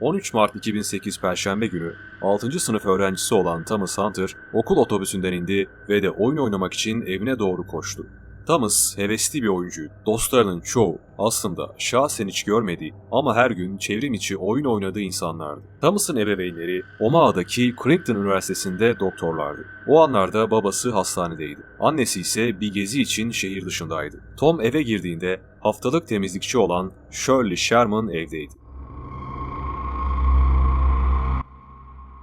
13 Mart 2008 Perşembe günü 6. sınıf öğrencisi olan Thomas Hunter okul otobüsünden indi ve de oyun oynamak için evine doğru koştu. Thomas hevesli bir oyuncu. Dostlarının çoğu aslında şahsen hiç görmediği ama her gün çevrim içi oyun oynadığı insanlardı. Thomas'ın ebeveynleri Omaha'daki Creighton Üniversitesi'nde doktorlardı. O anlarda babası hastanedeydi. Annesi ise bir gezi için şehir dışındaydı. Tom eve girdiğinde haftalık temizlikçi olan Shirley Sherman evdeydi.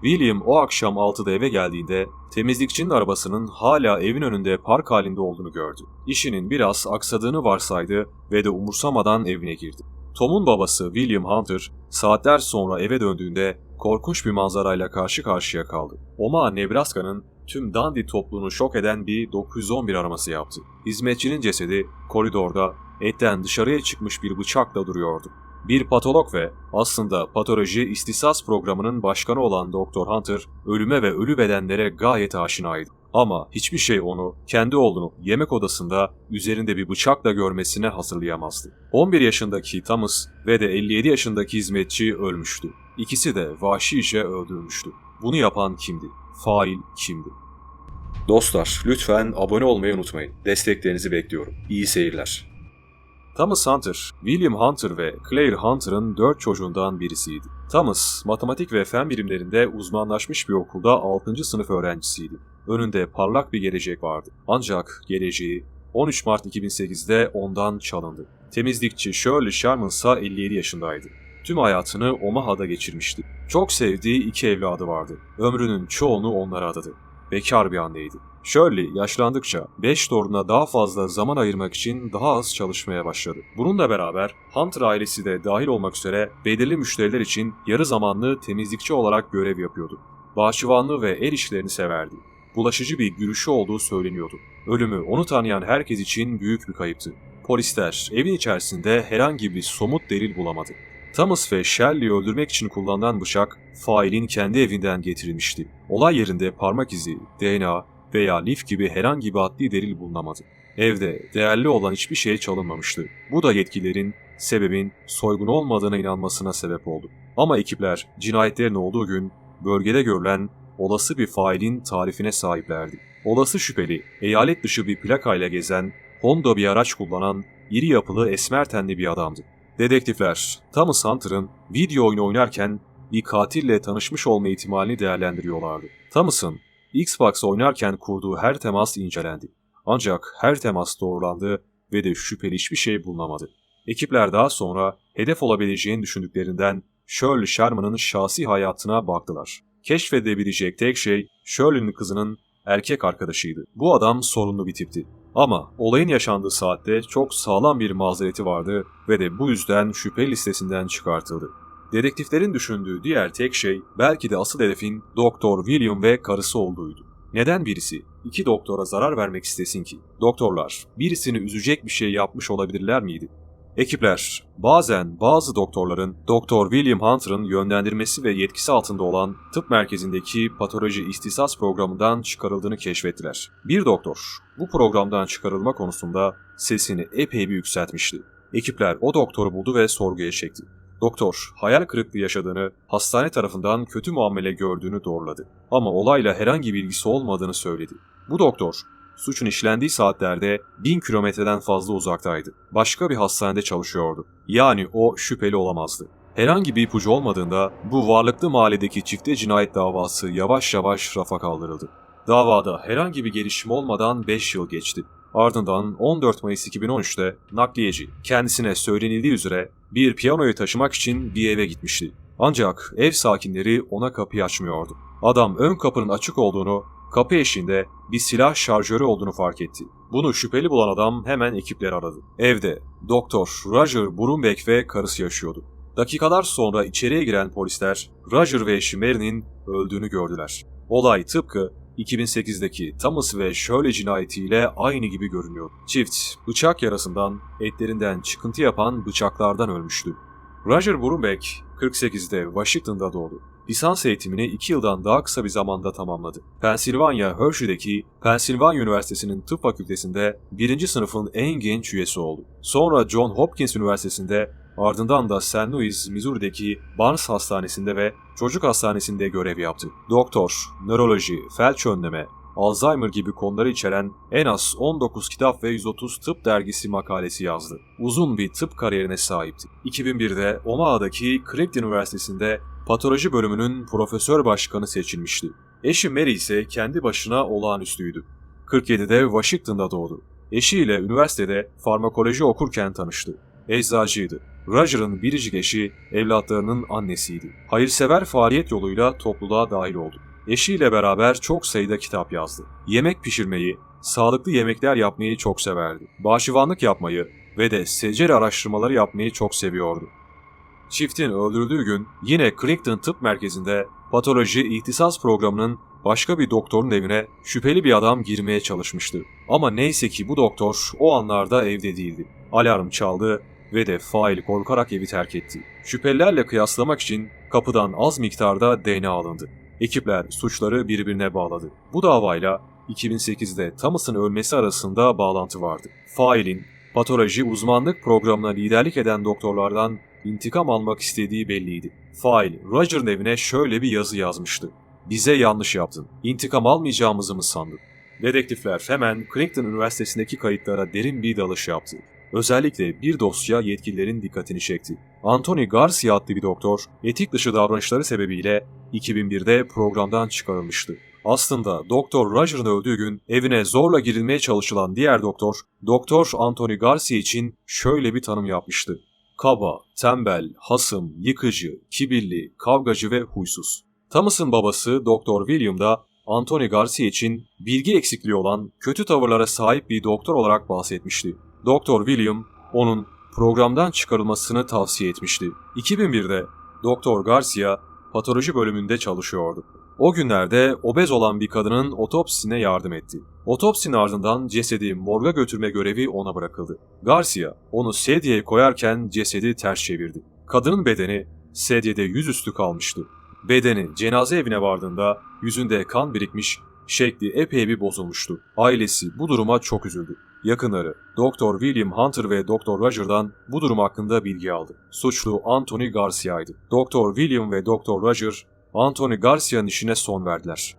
William o akşam 6'da eve geldiğinde temizlikçinin arabasının hala evin önünde park halinde olduğunu gördü. İşinin biraz aksadığını varsaydı ve de umursamadan evine girdi. Tom'un babası William Hunter saatler sonra eve döndüğünde korkunç bir manzarayla karşı karşıya kaldı. Omaha, Nebraska'nın tüm Dundee topluluğunu şok eden bir 911 araması yaptı. Hizmetçinin cesedi koridorda etten dışarıya çıkmış bir bıçakla duruyordu. Bir patolog ve aslında patoloji istisas programının başkanı olan Dr. Hunter, ölüme ve ölü bedenlere gayet aşinaydı. Ama hiçbir şey onu, kendi oğlunu yemek odasında üzerinde bir bıçakla görmesine hazırlayamazdı. 11 yaşındaki Thomas ve de 57 yaşındaki hizmetçi ölmüştü. İkisi de vahşice öldürülmüştü. Bunu yapan kimdi? Fail kimdi? Dostlar, lütfen abone olmayı unutmayın. Desteklerinizi bekliyorum. İyi seyirler. Thomas Hunter, William Hunter ve Claire Hunter'ın dört çocuğundan birisiydi. Thomas, matematik ve fen bilimlerinde uzmanlaşmış bir okulda 6. sınıf öğrencisiydi. Önünde parlak bir gelecek vardı. Ancak geleceği 13 Mart 2008'de ondan çalındı. Temizlikçi Shirley Sherman ise 57 yaşındaydı. Tüm hayatını Omaha'da geçirmişti. Çok sevdiği iki evladı vardı. Ömrünün çoğunu onlara adadı. Bekar bir anneydi. Shirley yaşlandıkça 5 toruna daha fazla zaman ayırmak için daha az çalışmaya başladı. Bununla beraber Hunter ailesi de dahil olmak üzere belirli müşteriler için yarı zamanlı temizlikçi olarak görev yapıyordu. Bahçıvanlığı ve el işlerini severdi. Bulaşıcı bir gülüşü olduğu söyleniyordu. Ölümü onu tanıyan herkes için büyük bir kayıptı. Polisler evin içerisinde herhangi bir somut delil bulamadı. Thomas ve Shelley'i öldürmek için kullanılan bıçak failin kendi evinden getirilmişti. Olay yerinde parmak izi, DNA veya lif gibi herhangi bir adli delil bulunamadı. Evde değerli olan hiçbir şey çalınmamıştı. Bu da yetkililerin sebebin soygun olmadığına inanmasına sebep oldu. Ama ekipler cinayetlerin olduğu gün bölgede görülen olası bir failin tarifine sahiplerdi. Olası şüpheli, eyalet dışı bir plakayla gezen, Honda bir araç kullanan, iri yapılı esmer tenli bir adamdı. Dedektifler, Thomas Hunter'ın video oyunu oynarken bir katille tanışmış olma ihtimalini değerlendiriyorlardı. Thomas'ın Xbox oynarken kurduğu her temas incelendi. Ancak her temas doğrulandı ve de şüpheli hiçbir şey bulunamadı. Ekipler daha sonra hedef olabileceğini düşündüklerinden Shirley Sherman'ın şahsi hayatına baktılar. Keşfedebilecek tek şey Shirley'nin kızının erkek arkadaşıydı. Bu adam sorunlu bir tipti. Ama olayın yaşandığı saatte çok sağlam bir mazereti vardı ve de bu yüzden şüphe listesinden çıkartıldı. Dedektiflerin düşündüğü diğer tek şey belki de asıl hedefin Doktor William ve karısı olduğuydu. Neden birisi iki doktora zarar vermek istesin ki? Doktorlar birisini üzecek bir şey yapmış olabilirler miydi? Ekipler bazen bazı doktorların Doktor William Hunter'ın yönlendirmesi ve yetkisi altında olan tıp merkezindeki patoloji istisas programından çıkarıldığını keşfettiler. Bir doktor bu programdan çıkarılma konusunda sesini epey bir yükseltmişti. Ekipler o doktoru buldu ve sorguya çekti. Doktor, hayal kırıklığı yaşadığını, hastane tarafından kötü muamele gördüğünü doğruladı. Ama olayla herhangi bir ilgisi olmadığını söyledi. Bu doktor, suçun işlendiği saatlerde bin kilometreden fazla uzaktaydı. Başka bir hastanede çalışıyordu. Yani o şüpheli olamazdı. Herhangi bir ipucu olmadığında bu varlıklı mahalledeki çifte cinayet davası yavaş yavaş rafa kaldırıldı. Davada herhangi bir gelişme olmadan 5 yıl geçti. Ardından 14 Mayıs 2013'te nakliyeci kendisine söylenildiği üzere bir piyanoyu taşımak için bir eve gitmişti. Ancak ev sakinleri ona kapıyı açmıyordu. Adam ön kapının açık olduğunu, kapı eşiğinde bir silah şarjörü olduğunu fark etti. Bunu şüpheli bulan adam hemen ekipleri aradı. Evde Doktor Roger Brumbeck ve karısı yaşıyordu. Dakikalar sonra içeriye giren polisler Roger ve eşi Mary'nin öldüğünü gördüler. Olay tıpkı 2008'deki Thomas ve Shirley cinayetiyle aynı gibi görünüyor. Çift, bıçak yarasından, etlerinden çıkıntı yapan bıçaklardan ölmüştü. Roger Brumbeck, 48'de Washington'da doğdu. Lisans eğitimini 2 yıldan daha kısa bir zamanda tamamladı. Pennsylvania Hershey'deki Pennsylvania Üniversitesi'nin tıp fakültesinde birinci sınıfın en genç üyesi oldu. Sonra John Hopkins Üniversitesi'nde Ardından da St. Louis, Missouri'deki Barnes Hastanesi'nde ve çocuk hastanesinde görev yaptı. Doktor, nöroloji, felç önleme, Alzheimer gibi konuları içeren en az 19 kitap ve 130 tıp dergisi makalesi yazdı. Uzun bir tıp kariyerine sahipti. 2001'de Omaha'daki Creighton Üniversitesi'nde patoloji bölümünün profesör başkanı seçilmişti. Eşi Mary ise kendi başına olağanüstüydü. 47'de Washington'da doğdu. Eşiyle üniversitede farmakoloji okurken tanıştı. Eczacıydı. Roger'ın biricik eşi evlatlarının annesiydi. Hayırsever faaliyet yoluyla topluluğa dahil oldu. Eşiyle beraber çok sayıda kitap yazdı. Yemek pişirmeyi, sağlıklı yemekler yapmayı çok severdi. Bağışıvanlık yapmayı ve de secere araştırmaları yapmayı çok seviyordu. Çiftin öldürüldüğü gün yine Creighton Tıp Merkezi'nde patoloji ihtisas programının başka bir doktorun evine şüpheli bir adam girmeye çalışmıştı. Ama neyse ki bu doktor o anlarda evde değildi. Alarm çaldı ve de fail korkarak evi terk etti. Şüphelilerle kıyaslamak için kapıdan az miktarda DNA alındı. Ekipler suçları birbirine bağladı. Bu davayla 2008'de Thomas'ın ölmesi arasında bağlantı vardı. Failin patoloji uzmanlık programına liderlik eden doktorlardan intikam almak istediği belliydi. Fail, Roger'ın evine şöyle bir yazı yazmıştı. Bize yanlış yaptın. İntikam almayacağımızı mı sandın? Dedektifler hemen Creighton Üniversitesi'ndeki kayıtlara derin bir dalış yaptı. Özellikle bir dosya yetkililerin dikkatini çekti. Anthony Garcia adlı bir doktor, etik dışı davranışları sebebiyle 2001'de programdan çıkarılmıştı. Aslında Doktor Roger'ın öldüğü gün evine zorla girilmeye çalışılan diğer doktor, Doktor Anthony Garcia için şöyle bir tanım yapmıştı. Kaba, tembel, hasım, yıkıcı, kibirli, kavgacı ve huysuz. Thomas'ın babası Doktor William da Anthony Garcia için bilgi eksikliği olan, kötü tavırlara sahip bir doktor olarak bahsetmişti. Doktor William onun programdan çıkarılmasını tavsiye etmişti. 2001'de Doktor Garcia patoloji bölümünde çalışıyordu. O günlerde obez olan bir kadının otopsisine yardım etti. Otopsinin ardından cesedi morga götürme görevi ona bırakıldı. Garcia onu sedyeye koyarken cesedi ters çevirdi. Kadının bedeni sedyede yüzüstü kalmıştı. Bedeni cenaze evine vardığında yüzünde kan birikmiş, şekli epey bir bozulmuştu. Ailesi bu duruma çok üzüldü. Yakınları Dr. William Hunter ve Dr. Roger'dan bu durum hakkında bilgi aldı. Suçlu Anthony Garcia'ydı. Dr. William ve Dr. Roger Anthony Garcia'nın işine son verdiler.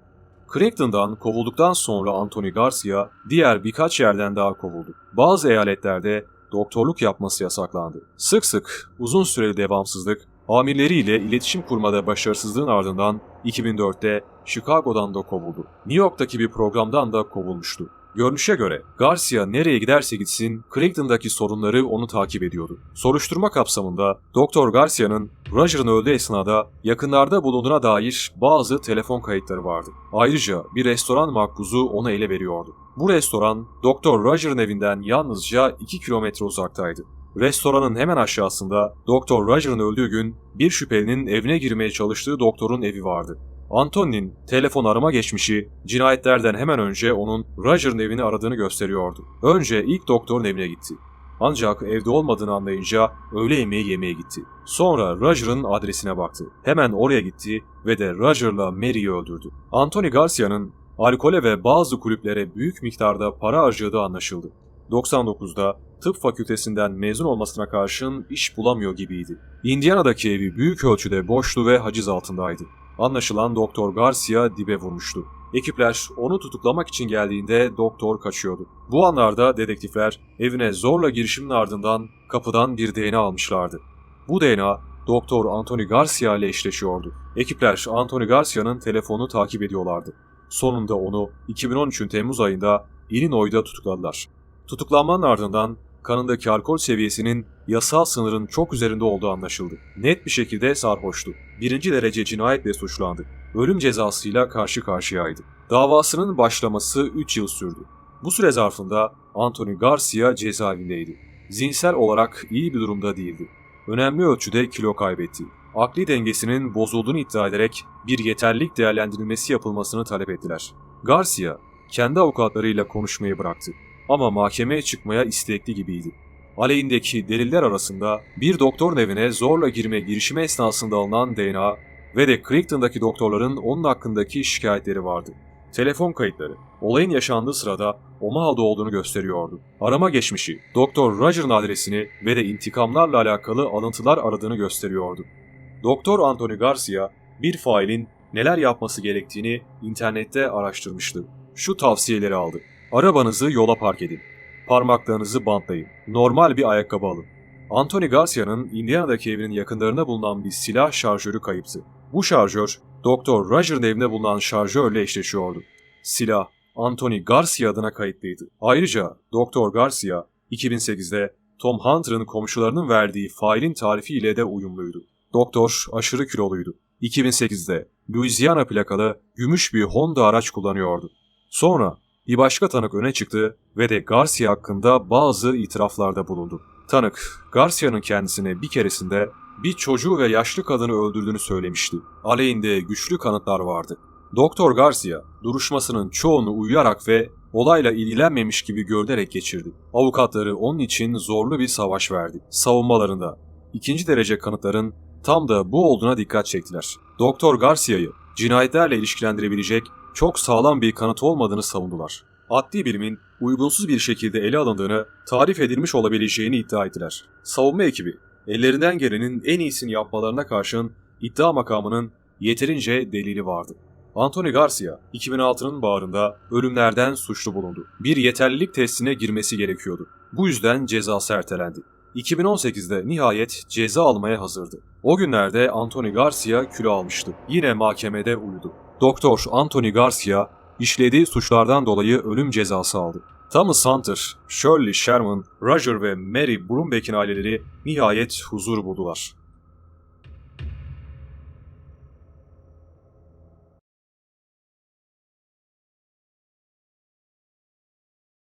Creighton'dan kovulduktan sonra Anthony Garcia diğer birkaç yerden daha kovuldu. Bazı eyaletlerde doktorluk yapması yasaklandı. Sık sık uzun süreli devamsızlık, amirleriyle iletişim kurmada başarısızlığın ardından 2004'te Chicago'dan da kovuldu. New York'taki bir programdan da kovulmuştu. Görünüşe göre Garcia nereye giderse gitsin Creighton'daki sorunları onu takip ediyordu. Soruşturma kapsamında Dr. Garcia'nın Roger'ın öldüğü esnada yakınlarda bulunduğuna dair bazı telefon kayıtları vardı. Ayrıca bir restoran makbuzu onu ele veriyordu. Bu restoran Dr. Roger'ın evinden yalnızca 2 kilometre uzaktaydı. Restoranın hemen aşağısında Dr. Roger'ın öldüğü gün bir şüphelinin evine girmeye çalıştığı doktorun evi vardı. Anthony'nin telefon arama geçmişi cinayetlerden hemen önce onun Roger'ın evini aradığını gösteriyordu. Önce ilk doktorun evine gitti. Ancak evde olmadığını anlayınca öğle yemeği yemeye gitti. Sonra Roger'ın adresine baktı. Hemen oraya gitti ve de Roger'la Mary'i öldürdü. Anthony Garcia'nın alkole ve bazı kulüplere büyük miktarda para harcadığı anlaşıldı. 99'da tıp fakültesinden mezun olmasına karşın iş bulamıyor gibiydi. Indiana'daki evi büyük ölçüde boştu ve haciz altındaydı. Anlaşılan Doktor Garcia dibe vurmuştu. Ekipler onu tutuklamak için geldiğinde doktor kaçıyordu. Bu anlarda dedektifler evine zorla girişimin ardından kapıdan bir DNA almışlardı. Bu DNA Doktor Anthony Garcia ile eşleşiyordu. Ekipler Anthony Garcia'nın telefonunu takip ediyorlardı. Sonunda onu 2013'ün Temmuz ayında Illinois'da tutukladılar. Tutuklanmanın ardından kanındaki alkol seviyesinin yasal sınırın çok üzerinde olduğu anlaşıldı. Net bir şekilde sarhoştu. Birinci derece cinayetle suçlandı. Ölüm cezasıyla karşı karşıyaydı. Davasının başlaması 3 yıl sürdü. Bu süre zarfında Anthony Garcia cezaevindeydi. Zihinsel olarak iyi bir durumda değildi. Önemli ölçüde kilo kaybetti. Akli dengesinin bozulduğunu iddia ederek bir yeterlilik değerlendirilmesi yapılmasını talep ettiler. Garcia kendi avukatlarıyla konuşmayı bıraktı ama mahkemeye çıkmaya istekli gibiydi. Aleyhindeki deliller arasında bir doktorun evine zorla girme girişimi esnasında alınan DNA ve de Creighton'daki doktorların onun hakkındaki şikayetleri vardı. Telefon kayıtları olayın yaşandığı sırada Omaha'da olduğunu gösteriyordu. Arama geçmişi, Doktor Roger'ın adresini ve de intikamlarla alakalı alıntılar aradığını gösteriyordu. Doktor Anthony Garcia bir failin neler yapması gerektiğini internette araştırmıştı. Şu tavsiyeleri aldı. Arabanızı yola park edin. Parmaklarınızı bantlayın. Normal bir ayakkabı alın. Anthony Garcia'nın Indiana'daki evinin yakınlarında bulunan bir silah şarjörü kayıptı. Bu şarjör, Doktor Roger'ın evinde bulunan şarjörle eşleşiyordu. Silah, Anthony Garcia adına kayıtlıydı. Ayrıca Doktor Garcia, 2008'de Tom Hunter'ın komşularının verdiği failin tarifiyle de uyumluydu. Doktor aşırı kiloluydu. 2008'de Louisiana plakalı gümüş bir Honda araç kullanıyordu. Sonra bir başka tanık öne çıktı ve de Garcia hakkında bazı itiraflarda bulundu. Tanık, Garcia'nın kendisine bir keresinde bir çocuğu ve yaşlı kadını öldürdüğünü söylemişti. Aleyhinde güçlü kanıtlar vardı. Doktor Garcia, duruşmasının çoğunu uyuyarak ve olayla ilgilenmemiş gibi görünerek geçirdi. Avukatları onun için zorlu bir savaş verdi. Savunmalarında ikinci derece kanıtların tam da bu olduğuna dikkat çektiler. Doktor Garcia'yı cinayetlerle ilişkilendirebilecek çok sağlam bir kanıt olmadığını savundular. Adli bilimin uygunsuz bir şekilde ele alındığını, tarif edilmiş olabileceğini iddia ettiler. Savunma ekibi, ellerinden gelenin en iyisini yapmalarına karşın iddia makamının yeterince delili vardı. Anthony Garcia, 2006'nın bağrında ölümlerden suçlu bulundu. Bir yeterlilik testine girmesi gerekiyordu. Bu yüzden cezası ertelendi. 2018'de nihayet ceza almaya hazırdı. O günlerde Anthony Garcia kilo almıştı. Yine mahkemede uyudu. Doktor Anthony Garcia işlediği suçlardan dolayı ölüm cezası aldı. Thomas Hunter, Shirley Sherman, Roger ve Mary Brumbeck'in aileleri nihayet huzur buldular.